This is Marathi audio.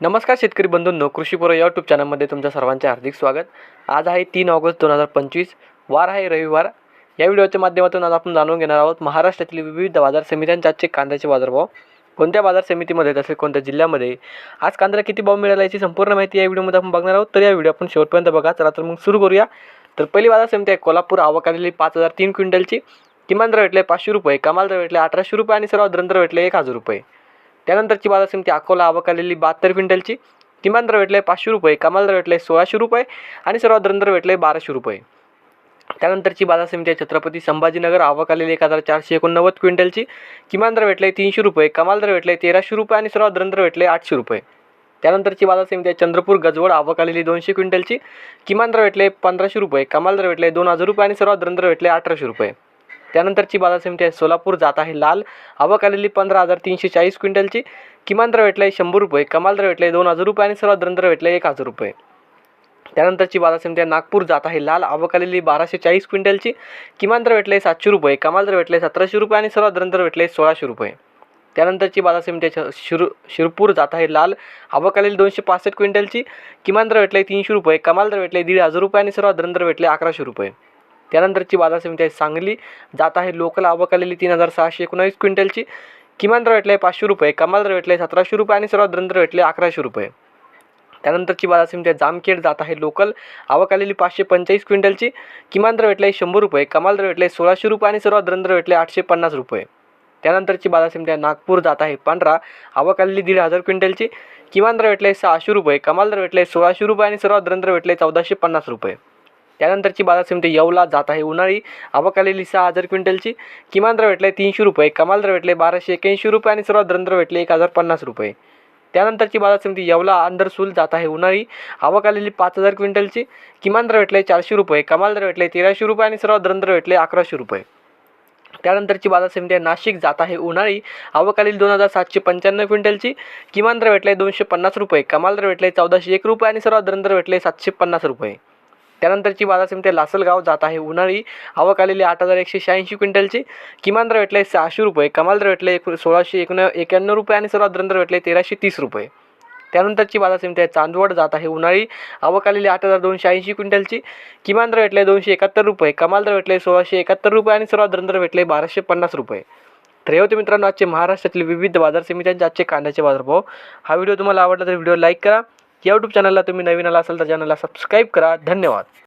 नमस्कार शेतकरी बंधूंनो या यूट्यूब चॅनलमध्ये तुमच्या सर्वांचे हार्दिक स्वागत. आज आहे तीन ऑगस्ट दोन हजार पंचवीस वार आहे रविवार. या व्हिडिओच्या माध्यमातून आज आपण जाणून घेणार आहोत महाराष्ट्रातील विविध बाजार समित्यांचे आजचे कांद्याचे बाजारभाव. कोणत्या बाजार समितीमध्ये तसेच कोणत्या जिल्ह्यामध्ये? आज कांद्याला किती भाव मिळाला याची संपूर्ण माहिती या व्हिडिओमध्ये आपण बघणार आहोत. तर या व्हिडिओ आपण शेवटपर्यंत बघा. चला तर मग सुरू करूया. तर पहिली बाजार समिती आहे कोल्हापूर. आवक आलेली पाच हजार तीन क्विंटलची. किमान दर भेटले पाचशे रुपये कमाल दर भेटले अठराशे रुपये आणि सर्वात दर भेटले एक हजार रुपये. त्यानंतरची बाजार ती अकोला आवक आलेली बहात्तर क्विंटलची किमान दर भेटले पाचशे रुपये कमाल दर भेटले सोळाशे रुपये आणि सर्वात दर भेटले बाराशे रुपये. त्यानंतरची बाजार समिती आहे छत्रपती संभाजीनगर आवक आलेली एक हजार चारशे एकोणनव्वद क्विंटलची किमान दर भेटले तीनशे रुपये कमाल दर भेटले तेराशे रुपये आणि सर्वात दर भेटले आठशे रुपये. त्यानंतरची बाजार समिती आहे चंद्रपूर गजवड आवक आलेली दोनशे क्विंटलची किमान दर भेटले पंधराशे रुपये कमाल दर भेटले दोन हजार रुपये आणि सर्वात दर भेटले अठराशे रुपये. त्यानंतरची बाजार समिती आहे. सोलापूर जात आहे लाल. आवक आलेली पंधरा हजार तीनशे चाळीस क्विंटलची. किमान दर भेटले शंभर रुपये. कमाल दर भेटले दोन हजार रुपये आणि सर्वात दर भेटले एक हजार रुपये. त्यानंतरची बाजार समिती आहे. नागपूर जात आहे लाल. आवक आलेली बाराशे चाळीस क्विंटलची. किमान दर भेटले सातशे रुपये. कमाल दर भेटले सतराशे रुपये आणि सर्वात दर भेटले सोळाशे रुपये. त्यानंतरची बाजार समिती आहे शिर शिरपूर जात आहे लाल. आवक आलेली दोनशे पासष्ट क्विंटलची. किमान दर भेटले तीनशे रुपये. कमाल दर भेटले दीड हजार रुपये आणि सर्वात दर भेटले अकराशे रुपये. त्यानंतरची बाजार समिती आहे सांगली. जात आहे लोकल आवक आलेली तीन हजार सहाशे एकोणावीस क्विंटलची. किमान दर भेटले पाचशे रुपये कमाल दर भेटले सतराशे रुपये आणि सर्वात दर भेटले अकराशे रुपये. त्यानंतरची बाजार समिती आहे जामखेड. जात आहे लोकल आवक आलेली पाचशे पंचेचाळीस क्विंटलची. किमान दर आहे शंभर रुपये कमाल दर भेटले सोळाशे रुपये आणि सर्वात दर भेटले आठशे पन्नास रुपये. त्यानंतरची बाजार समिती आहे नागपूर. जात आहे पांढरा. आवक आलेली दीड हजार क्विंटलची. किमान दर भेटले सहाशे रुपये कमाल दर भेटले सोळाशे रुपये आणि सर्वात दर भेटले चौदाशे पन्नास रुपये. त्यानंतरची बाजार समिती येवला जात आहे. उन्हाळी आवक आलेली सहा हजार क्विंटलची. किमान दर भेटले तीनशे रुपये कमाल दर भेटले बाराशे एक्याऐंशी रुपये आणि सर्वात दर भेटले एक हजार पन्नास रुपये. त्यानंतरची बाजार समिती येवला अंधरसूल जात आहे. उन्हाळी आवक आलेली पाच हजार क्विंटलची. किमान दर भेटले चारशे रुपये कमाल दर भेटले तेराशे रुपये आणि सर्वात दर भेटले अकराशे रुपये. त्यानंतरची बाजार समिती आहे नाशिक जात आहे. उन्हाळी आवक आलेली दोन हजार सातशे पंच्याण्णव क्विंटलची. किमान दर भेटले दोनशे पन्नास रुपये कमाल दर भेटले चौदाशे एक रुपये आणि सर्वात दर भेटले सातशे पन्नास रुपये. त्यानंतरची बाजार समिती लासलगाव जात आहे. उन्हाळी आवक आलेली आठ हजार एकशे शहाऐंशी क्विंटलची. किमान दर भेटले सहाशे रुपये कमाल दर भेटले एक सोळाशे एकोण एक्याण्णव रुपये आणि सर्वात दर भेटले तेराशे तीस रुपये. त्यानंतरची बाजार समिती आहे चांदवड जात आहे. उन्हाळी आवक आलेली आठ हजार दोनशे ऐंशी क्विंटलची. किमान दर भेटले दोनशे एकाहत्तर रुपये कमाल दर भेटले सोळाशे एकाहत्तर रुपये आणि सर्वात दर भेटले बाराशे पन्नास रुपये. तर हे होते मित्रांनो आजचे महाराष्ट्रातील विविध बाजार समित्यांचे आजचे कांद्याचे बाजारभाव. हा व्हिडिओ तुम्हाला आवडला तर व्हिडिओ लाईक करा. यूट्यूब चॅनलला तुम्ही नवीन आला असाल तर चॅनलला सबस्क्राईब करा. धन्यवाद.